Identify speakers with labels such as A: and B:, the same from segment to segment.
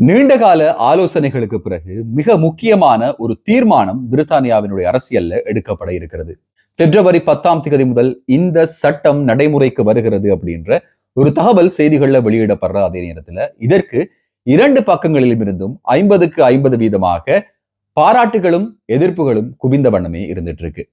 A: நீண்டகால ஆலோசனைகளுக்கு பிறகு மிக முக்கியமான ஒரு தீர்மானம் பிரித்தானியாவினுடைய அரசியல்ல எடுக்கப்பட இருக்கிறது. பிப்ரவரி பத்தாம் தேதி முதல் இந்த சட்டம் நடைமுறைக்கு வருகிறது அப்படின்ற ஒரு தகவல் செய்திகள்ல வெளியிடப்படுற அதே நேரத்துல இதற்கு இரண்டு பக்கங்களிலும் இருந்தும் ஐம்பதுக்கு ஐம்பது வீதமாக பாராட்டுகளும் எதிர்ப்புகளும் குவிந்த வண்ணமே இருந்துட்டு இருக்கு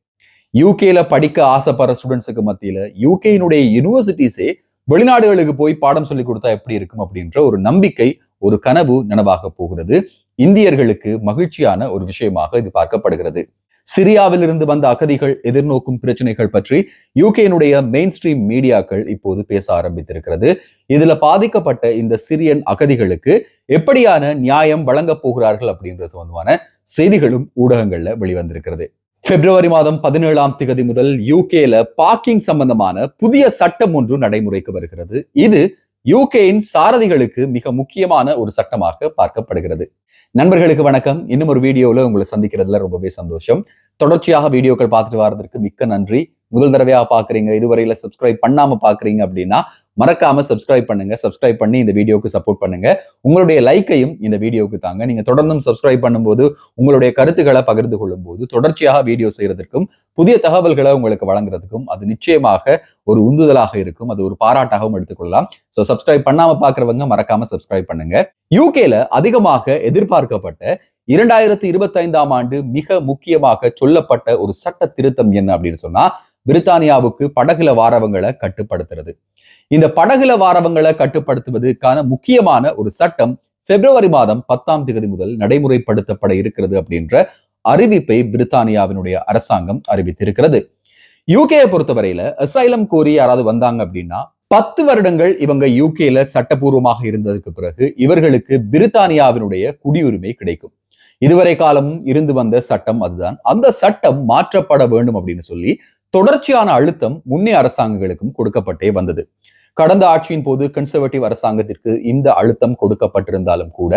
A: யூகேல படிக்க ஆசைப்படுற ஸ்டூடெண்ட்ஸுக்கு மத்தியில யூகேயினுடைய யூனிவர்சிட்டிஸே வெளிநாடுகளுக்கு போய் பாடம் சொல்லி கொடுத்தா எப்படி இருக்கும் அப்படின்ற ஒரு நம்பிக்கை ஒரு கனவு நனவாக போகிறது. இந்தியர்களுக்கு மகிழ்ச்சியான ஒரு விஷயமாக இது பார்க்கப்படுகிறது. சிரியாவில் இருந்து வந்த அகதிகள் எதிர்நோக்கும் பிரச்சனைகள் பற்றி யூகேனுடைய மெயின் ஸ்ட்ரீம் மீடியாக்கள் இப்போது பேச ஆரம்பித்திருக்கிறது. இதுல பாதிக்கப்பட்ட இந்த சிரியன் அகதிகளுக்கு எப்படியான நியாயம் வழங்கப் போகிறார்கள் அப்படின்றது சம்பந்தமான செய்திகளும் ஊடகங்கள்ல வெளிவந்திருக்கிறது. பிப்ரவரி மாதம் பதினேழாம் திகதி முதல் யூகேல பார்க்கிங் சம்பந்தமான புதிய சட்டம் ஒன்று நடைமுறைக்கு வருகிறது. இது யூகேயின் சாரதிகளுக்கு மிக முக்கியமான ஒரு சட்டமாக பார்க்கப்படுகிறது. நண்பர்களுக்கு வணக்கம். இன்னும் ஒரு வீடியோவில் உங்களை சந்திக்கிறதுல ரொம்பவே சந்தோஷம். தொடர்ச்சியாக வீடியோக்கள் பார்த்துட்டு வர்றதுக்கு மிக்க நன்றி. முதல் தடவையா பாக்குறீங்க இதுவரையில சப்ஸ்கிரைப் பண்ணாம பாக்குறீங்க அப்படின்னா மறக்காம சப்ஸ்கிரைப் பண்ணுங்க. சப்ஸ்கிரைப் பண்ணி இந்த வீடியோக்கு சப்போர்ட் பண்ணுங்க. உங்களுடைய லைக்கையும் இந்த வீடியோவுக்கு தாங்க. நீங்க தொடர்ந்தும் சப்ஸ்கிரைப் பண்ணும்போது உங்களுடைய கருத்துக்களை பகிர்ந்து கொள்ளும் போது தொடர்ச்சியாக வீடியோ செய்யறதுக்கும் புதிய தகவல்களை உங்களுக்கு வழங்குறதுக்கும் அது நிச்சயமாக ஒரு உந்துதலாக இருக்கும். அது ஒரு பாராட்டாகவும் எடுத்துக்கொள்ளலாம். ஸோ சப்ஸ்கிரைப் பண்ணாம பாக்குறவங்க மறக்காம சப்ஸ்கிரைப் பண்ணுங்க. யூகேல அதிகமாக எதிர்பார்க்கப்பட்ட இரண்டாயிரத்தி இருபத்தி ஐந்தாம் ஆண்டு மிக முக்கியமாக சொல்லப்பட்ட ஒரு சட்ட திருத்தம் என்ன அப்படின்னு சொன்னா பிரித்தானியாவுக்கு படகுல வாரவங்களை கட்டுப்படுத்துறது. இந்த படகுல வாரவங்களை கட்டுப்படுத்துவதற்கான முக்கியமான ஒரு சட்டம் பிப்ரவரி மாதம் பத்தாம் தேதி முதல் நடைமுறைப்படுத்தப்பட இருக்கிறது அப்படின்ற அறிவிப்பை பிரித்தானியாவினுடைய அரசாங்கம் அறிவித்திருக்கிறது. யூகேயை பொறுத்தவரையில அசைலம் கோரி யாராவது வந்தாங்க அப்படின்னா பத்து வருடங்கள் இவங்க யூகேல சட்டபூர்வமாக இருந்ததுக்கு பிறகு இவர்களுக்கு பிரித்தானியாவினுடைய குடியுரிமை கிடைக்கும். இதுவரை காலமும் இருந்து வந்த சட்டம் அதுதான். அந்த சட்டம் மாற்றப்பட வேண்டும் அப்படின்னு சொல்லி தொடர்ச்சியான அழுத்தம் முன்னே அரசாங்கங்களுக்கும் கொடுக்கப்பட்டே வந்தது. கடந்த ஆட்சியின் போது கன்சர்வேட்டிவ் அரசாங்கத்திற்கு இந்த அழுத்தம் கொடுக்கப்பட்டிருந்தாலும் கூட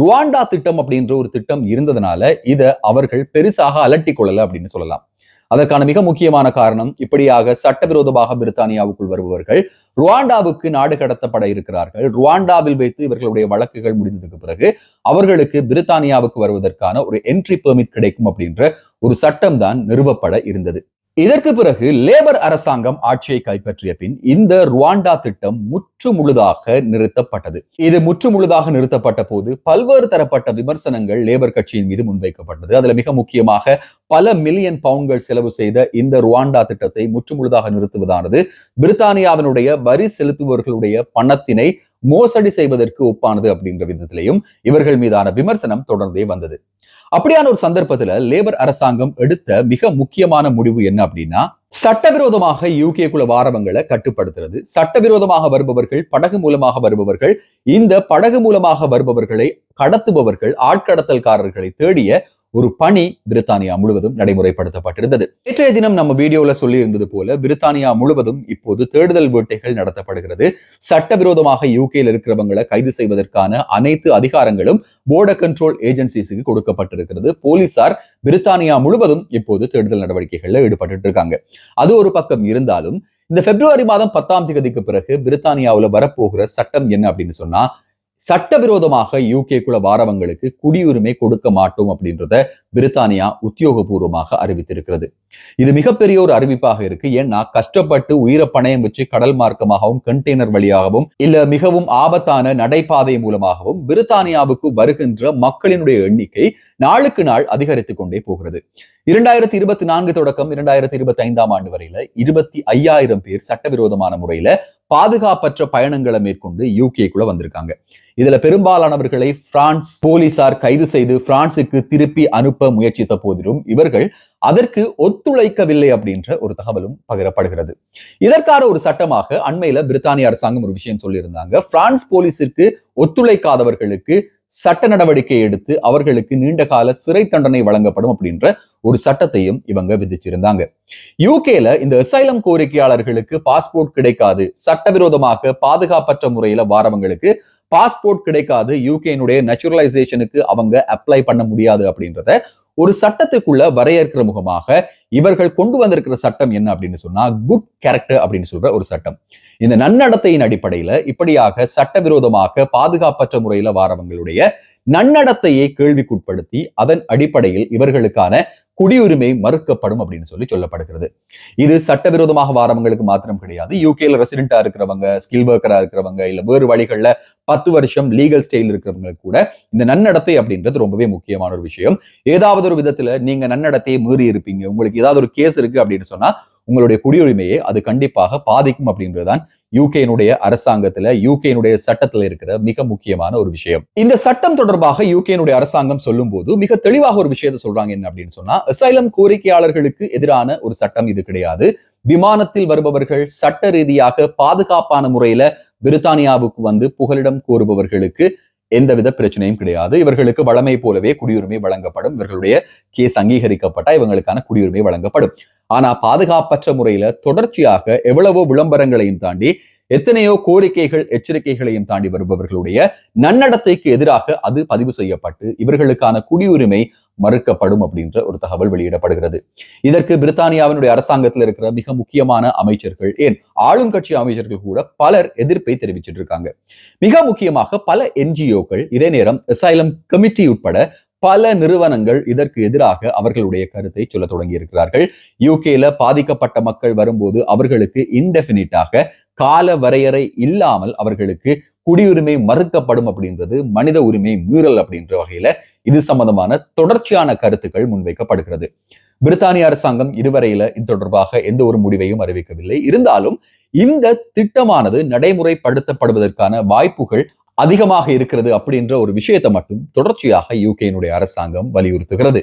A: ருவாண்டா திட்டம் அப்படின்ற ஒரு திட்டம் இருந்ததுனால இதை அவர்கள் பெருசாக அலட்டி கொள்ளல அப்படின்னு சொல்லலாம். அதற்கான மிக முக்கியமான காரணம் இப்படியாக சட்டவிரோதமாக பிரித்தானியாவுக்குள் வருபவர்கள் ருவாண்டாவுக்கு நாடு கடத்தப்பட இருக்கிறார்கள். ருவாண்டாவில் வைத்து இவர்களுடைய வழக்குகள் முடிந்ததுக்கு பிறகு அவர்களுக்கு பிரித்தானியாவுக்கு வருவதற்கான ஒரு என்ட்ரி பெர்மிட் கிடைக்கும் அப்படின்ற ஒரு சட்டம் தான் நிறுவப்பட இருந்தது. இதற்கு பிறகு லேபர் அரசாங்கம் ஆட்சியை கைப்பற்றிய பின் இந்த ருவாண்டா திட்டம் முற்று முழுதாக நிறுத்தப்பட்டது. இது முற்று முழுதாக நிறுத்தப்பட்ட போது பல்வேறு தரப்பட்ட விமர்சனங்கள் லேபர் கட்சியின் மீது முன்வைக்கப்பட்டது. அதுல மிக முக்கியமாக பல மில்லியன் பவுண்ட்கள் செலவு செய்த இந்த ருவாண்டா திட்டத்தை முற்று முழுதாக நிறுத்துவதானது. பிரித்தானியாவினுடைய வரி செலுத்துபவர்களுடைய பணத்தினை மோசடி செய்வதற்கு ஒப்பானது அப்படின்ற விதத்திலையும் இவர்கள் மீதான விமர்சனம் தொடர்ந்தே வந்தது. அப்படியான ஒரு சந்தர்ப்பத்துல லேபர் அரசாங்கம் எடுத்த மிக முக்கியமான முடிவு என்ன அப்படின்னா சட்டவிரோதமாக யூகேக்குள்ள வாரவங்களை கட்டுப்படுத்துறது. சட்டவிரோதமாக வருபவர்கள் படகு மூலமாக வருபவர்கள் இந்த படகு மூலமாக வருபவர்களை கடத்துபவர்கள் ஆட்கடத்தல்காரர்களை தேடிய ஒரு பணி பிரித்தானியா முழுவதும் நடைமுறைப்படுத்தப்பட்டிருந்தது. நேற்றைய தினம் நம்ம வீடியோல சொல்லி இருந்தது போல பிரித்தானியா முழுவதும் இப்போது தேடுதல் வேட்டைகள் நடத்தப்படுகிறது. சட்டவிரோதமாக யூகேல இருக்கிறவங்களை கைது செய்வதற்கான அனைத்து அதிகாரங்களும் போர்டர் கண்ட்ரோல் ஏஜென்சிஸுக்கு கொடுக்கப்பட்டிருக்கிறது. போலீசார் பிரித்தானியா முழுவதும் இப்போது தேடுதல் நடவடிக்கைகள்ல ஈடுபட்டு இருக்காங்க அது ஒரு பக்கம் இருந்தாலும் இந்த பிப்ரவரி மாதம் பத்தாம் தேதிக்கு பிறகு பிரித்தானியாவில் வரப்போகிற சட்டம் என்ன அப்படின்னு சொன்னா சட்டவிரோதமாக யூகேக்குள்ள வாரவங்களுக்கு குடியுரிமை கொடுக்க மாட்டோம் அப்படின்றத பிரித்தானியா உத்தியோகபூர்வமாக அறிவித்திருக்கிறது. இது மிகப்பெரிய ஒரு அறிவிப்பாக இருக்கு. ஏன்னா கஷ்டப்பட்டு உயிரை பணயம் வச்சு கடல் மார்க்கமாகவும் கண்டெய்னர் வழியாகவும் இல்ல மிகவும் ஆபத்தான நடைபாதை மூலமாகவும் பிரித்தானியாவுக்கு வருகின்ற மக்களினுடைய எண்ணிக்கை நாளுக்கு நாள் அதிகரித்துக் கொண்டே போகிறது. இரண்டாயிரத்தி இருபத்தி நான்கு தொடக்கம் இரண்டாயிரத்தி இருபத்தி ஐந்தாம் ஆண்டு வரையில இருபத்தி ஐயாயிரம் பேர் சட்டவிரோதமான முறையில பாதுகாப்பற்ற பயணங்களை மேற்கொண்டு யூகேக்குள்ள வந்திருக்காங்க. இதுல பெரும்பாலானவர்களை பிரான்ஸ் போலீசார் கைது செய்து பிரான்சுக்கு திருப்பி அனுப்ப முயற்சித்த போதிலும் இவர்கள் அதற்கு ஒத்துழைக்கவில்லை அப்படின்ற ஒரு தகவலும் பகிரப்படுகிறது. இதற்கான ஒரு சட்டமாக அண்மையில பிரித்தானிய அரசாங்கம் ஒரு விஷயம் சொல்லியிருந்தாங்க. பிரான்ஸ் போலீஸிற்கு ஒத்துழைக்காதவர்களுக்கு சட்ட நடவடிக்கை எடுத்து அவர்களுக்கு நீண்ட கால சிறை தண்டனை வழங்கப்படும் அப்படின்ற ஒரு சட்டத்தையும் இவங்க விதிச்சிருந்தாங்க. யூகேல இந்த அசைலம் கோரிக்கையாளர்களுக்கு பாஸ்போர்ட் கிடைக்காது. சட்டவிரோதமாக பாதுகாப்பற்ற முறையில வாரவங்களுக்கு பாஸ்போர்ட் கிடைக்காது. யூகேனுடைய நேச்சுரலைசேஷனுக்கு அவங்க அப்ளை பண்ண முடியாது அப்படின்றத ஒரு சட்டத்துக்குள்ள வரையறுக்கிற முகமாக இவர்கள் கொண்டு வந்திருக்கிற சட்டம் என்ன அப்படின்னு சொன்னா குட் கேரக்டர் அப்படின்னு சொல்ற ஒரு சட்டம். இந்த நன்னடத்தையின் அடிப்படையில இப்படியாக சட்டவிரோதமாக பாதுகாப்பற்ற முறையில வாரவங்களுடைய நன்னடத்தையை கேள்விக்குட்படுத்தி அதன் அடிப்படையில் இவர்களுக்கான குடியுரிமை மறுக்கப்படும் அப்படின்னு சொல்லி சொல்லப்படுகிறது. இது சட்டவிரோதமாக வாரவங்களுக்கு மாத்திரம் கிடையாது. யூகேல ரெசிடென்டா இருக்கிறவங்க ஸ்கில் ஒர்க்கரா இருக்கிறவங்க இல்ல வேறு வழிகள்ல பத்து வருஷம் லீகல் ஸ்டைல் இருக்கிறவங்களுக்கு கூட இந்த நன்னடத்தை அப்படின்றது ரொம்பவே முக்கியமான ஒரு விஷயம். ஏதாவது ஒரு விதத்துல நீங்க நன்னடத்தையை மீறி இருப்பீங்க உங்களுக்கு ஏதாவது ஒரு கேஸ் இருக்கு அப்படின்னு சொன்னா உங்களுடைய குடியுரிமையை அது கண்டிப்பாக பாதிக்கும் அப்படின்றதுதான் யூகேனுடைய அரசாங்கத்துல யூகேனுடைய சட்டத்துல இருக்கிற மிக முக்கியமான ஒரு விஷயம். இந்த சட்டம் தொடர்பாக யூகேனுடைய அரசாங்கம் சொல்லும் போது மிக தெளிவாக ஒரு விஷயத்தை சொல்றாங்க என்ன அப்படின்னு சொன்னா அசைலம் கோரிக்கையாளர்களுக்கு எதிரான ஒரு சட்டம் இது கிடையாது. விமானத்தில் வருபவர்கள் சட்ட ரீதியாக பாதுகாப்பான முறையில பிரித்தானியாவுக்கு வந்து புகலிடம் கோருபவர்களுக்கு எந்தவித பிரச்சனையும் கிடையாது. இவர்களுக்கு வளமை போலவே குடியுரிமை வழங்கப்படும். இவர்களுடைய கேஸ் அங்கீகரிக்கப்பட்டா இவங்களுக்கான குடியுரிமை வழங்கப்படும். ஆனா பாதுகாப்பற்ற முறையில தொடர்ச்சியாக எவ்வளவோ விளம்பரங்களையும் தாண்டி எத்தனையோ கோரிக்கைகள் எச்சரிக்கைகளையும் தாண்டி வருபவர்களுடைய நன்னடத்தைக்கு எதிராக அது பதிவு செய்யப்பட்டு இவர்களுக்கான குடியுரிமை மறுக்கப்படும் அப்படின்ற ஒரு தகவல் வெளியிடப்படுகிறது. இதற்கு பிரித்தானியாவினுடைய அரசாங்கத்தில் இருக்கிற மிக முக்கியமான அமைச்சர்கள் ஏன் ஆளும் கட்சி அமைச்சர்கள் கூட பலர் எதிர்ப்பை தெரிவிச்சிட்டு இருக்காங்க. மிக முக்கியமாக பல என்ஜிஓக்கள் இதே நேரம் அசைலம் கமிட்டி உட்பட பல நிறுவனங்கள் இதற்கு எதிராக அவர்களுடைய கருத்தை சொல்ல தொடங்கி இருக்கிறார்கள் யூகேல பாதிக்கப்பட்ட மக்கள் வரும்போது அவர்களுக்கு இன்டெஃபினிட்டாக கால வரையறை இல்லாமல் அவர்களுக்கு குடியுரிமை மறுக்கப்படும் அப்படின்றது மனித உரிமை மீறல் அப்படின்ற வகையில இது சம்பந்தமான தொடர்ச்சியான கருத்துக்கள் முன்வைக்கப்படுகிறது. பிரித்தானிய அரசாங்கம் இதுவரையில இது தொடர்பாக எந்த ஒரு முடிவையும் அறிவிக்கவில்லை. இருந்தாலும் இந்த திட்டமானது நடைமுறைப்படுத்தப்படுவதற்கான வாய்ப்புகள் அதிகமாக இருக்கிறது அப்படின்ற ஒரு விஷயத்தை மட்டும் தொடர்ச்சியாக யூகேனுடைய அரசாங்கம் வலியுறுத்துகிறது.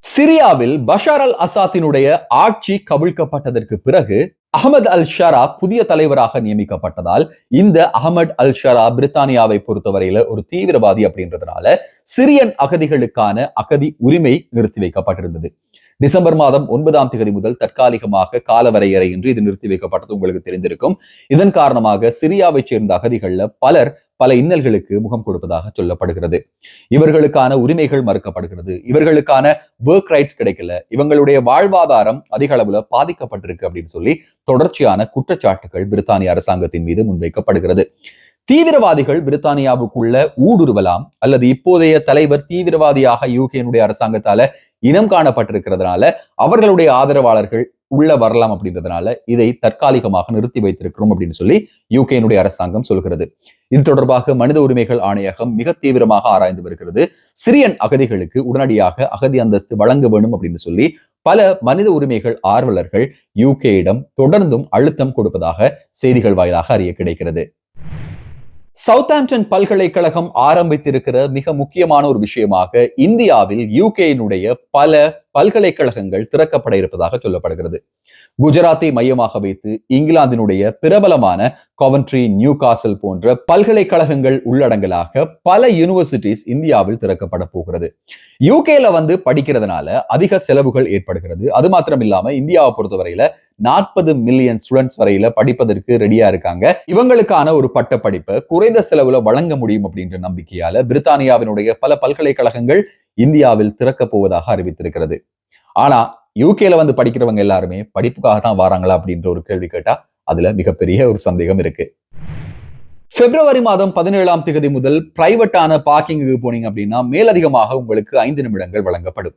A: சிரியாவில் பஷார் அல் அசாத்தினுடைய ஆட்சி கவிழ்க்கப்பட்டதற்கு பிறகு அகமது அல் ஷரா புதிய தலைவராக நியமிக்கப்பட்டதால் இந்த அகமது அல் ஷரா பிரித்தானியாவை பொறுத்தவரையில ஒரு தீவிரவாதி அப்படின்றதுனால சிரியன் அகதிகளுக்கான அகதி உரிமை நிறுத்தி வைக்கப்பட்டிருந்தது. டிசம்பர் மாதம் ஒன்பதாம் தேதி முதல் தற்காலிகமாக காலவரையறையின்றி இது நிறுத்தி வைக்கப்பட்டது உங்களுக்கு தெரிந்திருக்கும். இதன் காரணமாக சிரியாவைச் சேர்ந்த அகதிகள்ல பலர் பல இன்னல்களுக்கு முகம் கொடுப்பதாக சொல்லப்படுகிறது. இவர்களுக்கான உரிமைகள் மறுக்கப்படுகிறது. இவர்களுக்கான ஒர்க் ரைட்ஸ் கிடைக்கல. இவங்களுடைய வாழ்வாதாரம் அதிக அளவுல பாதிக்கப்பட்டிருக்கு அப்படின்னு சொல்லி தொடர்ச்சியான குற்றச்சாட்டுகள் பிரித்தானிய அரசாங்கத்தின் மீது முன்வைக்கப்படுகிறது. தீவிரவாதிகள் பிரித்தானியாவுக்குள்ள ஊடுருவலாம் அல்லது இப்போதைய தலைவர் தீவிரவாதியாக யூகேனுடைய அரசாங்கத்தால இனம் காணப்பட்டிருக்கிறதுனால அவர்களுடைய ஆதரவாளர்கள் உள்ள வரலாம் அப்படின்றதுனால இதை தற்காலிகமாக நிறுத்தி வைத்திருக்கிறோம் அப்படின்னு சொல்லி யூகேனுடைய அரசாங்கம் சொல்கிறது. இது தொடர்பாக மனித உரிமைகள் ஆணையகம் மிக தீவிரமாக ஆராய்ந்து வருகிறது. சிரியன் அகதிகளுக்கு உடனடியாக அகதி அந்தஸ்து வழங்க வேண்டும் அப்படின்னு சொல்லி பல மனித உரிமைகள் ஆர்வலர்கள் யூகேயிடம் தொடர்ந்தும் அழுத்தம் கொடுப்பதாக செய்திகள் வாயிலாக அறிய கிடைக்கிறது. சவுத்தாம்டன் பல்கலைக்கழகம் ஆரம்பித்திருக்கிற மிக முக்கியமான ஒரு விஷயமாக இந்தியாவில் யூகேயினுடைய பல பல்கலைக்கழகங்கள் திறக்கப்பட இருப்பதாக சொல்லப்படுகிறது. குஜராத்தை மையமாக வைத்து இங்கிலாந்தினுடைய பிரபலமான காவன்ட்ரி நியூ காசல் போன்ற பல்கலைக்கழகங்கள் உள்ளடங்கலாக பல யூனிவர்சிட்டிஸ் இந்தியாவில் திறக்கப்பட போகிறது. யூகேல வந்து படிக்கிறதுனால அதிக செலவுகள் ஏற்படுகிறது. அது மாத்திரம் இல்லாம இந்தியாவை பொறுத்தவரையில நாற்பது மில்லியன் ஸ்டூடெண்ட்ஸ் வரையில படிப்பதற்கு ரெடியா இருக்காங்க. இவங்களுக்கான ஒரு பட்ட படிப்பை குறைந்த செலவுல வழங்க முடியும் அப்படின்ற நம்பிக்கையால பிரித்தானியாவினுடைய பல பல்கலைக்கழகங்கள் இந்தியாவில் திறக்க போவதாக அறிவித்திருக்கிறது. ஆனா யூகேல வந்து படிக்கிறவங்க எல்லாருமே படிப்புக்காக தான் வராங்களா அப்படின்ற ஒரு கேள்வி கேட்டா அதுல மிகப்பெரிய ஒரு சந்தேகம் இருக்கு. பிப்ரவரி மாதம் பதினேழாம் தேதி முதல் பிரைவேட்டான பார்க்கிங்குக்கு போனீங்க அப்படின்னா மேலதிகமாக உங்களுக்கு ஐந்து நிமிடங்கள் வழங்கப்படும்.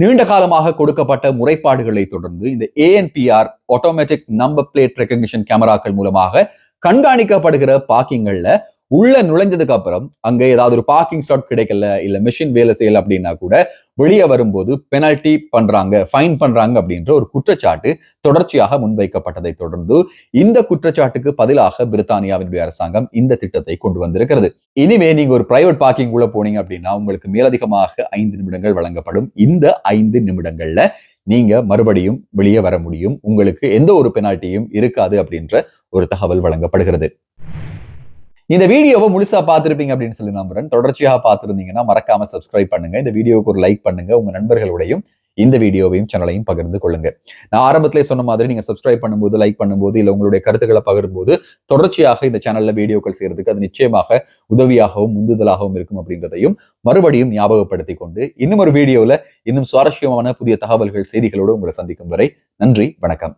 A: நீண்ட காலமாக கொடுக்கப்பட்ட முறைப்பாடுகளை தொடர்ந்து இந்த ANPR automatic number plate recognition கேமராக்கள் மூலமாக கண்காணிக்கப்படுகிற பார்க்கிங்கள்ல உள்ள நுழைஞ்சதுக்கு அப்புறம் அங்க ஏதாவது ஒரு பார்க்கிங் ஸ்லாட் கிடைக்கல இல்ல மெஷின் வேலை செய்யல அப்படின்னா கூட வெளியே வரும்போது பெனால்டி பண்றாங்க ஃபைன் பண்றாங்க அப்படின்ற ஒரு குற்றச்சாட்டு தொடர்ச்சியாக முன்வைக்கப்பட்டதை தொடர்ந்து இந்த குற்றச்சாட்டுக்கு பதிலாக பிரித்தானியாவினுடைய அரசாங்கம் இந்த திட்டத்தை கொண்டு வந்திருக்கிறது. இனிமே நீங்க ஒரு பிரைவேட் பார்க்கிங் உள்ள போனீங்க அப்படின்னா உங்களுக்கு மேலதிகமாக ஐந்து நிமிடங்கள் வழங்கப்படும். இந்த ஐந்து நிமிடங்கள்ல நீங்க மறுபடியும் வெளியே வர முடியும். உங்களுக்கு எந்த ஒரு பெனால்ட்டியும் இருக்காது அப்படின்ற ஒரு தகவல் வழங்கப்படுகிறது. இந்த வீடியோவை முழுசா பார்த்திருப்பீங்க அப்படின்னு சொல்லி நம்புறேன். தொடர்ச்சியாக பார்த்துருந்தீங்கன்னா மறக்காம சப்ஸ்கிரைப் பண்ணுங்க. இந்த வீடியோவுக்கு ஒரு லைக் பண்ணுங்க. உங்க நண்பர்களுடையும் இந்த வீடியோவையும் சேனலையும் பகிர்ந்து கொள்ளுங்க. நான் ஆரம்பத்திலே சொன்ன மாதிரி நீங்க சப்ஸ்கிரைப் பண்ணும்போது லைக் பண்ணும்போது இல்ல உங்களுடைய கருத்துக்களை பகிரும்போது தொடர்ச்சியாக இந்த சேனல்ல வீடியோக்கள் செய்யறதுக்கு அது நிச்சயமாக உதவியாகவும் உந்துதலாகவும் இருக்கும் அப்படின்றதையும் மறுபடியும் ஞாபகப்படுத்தி கொண்டு இன்னும் ஒரு வீடியோல இன்னும் சுவாரஸ்யமான புதிய தகவல்கள் செய்திகளோடு உங்களை சந்திக்கும் வரை நன்றி வணக்கம்.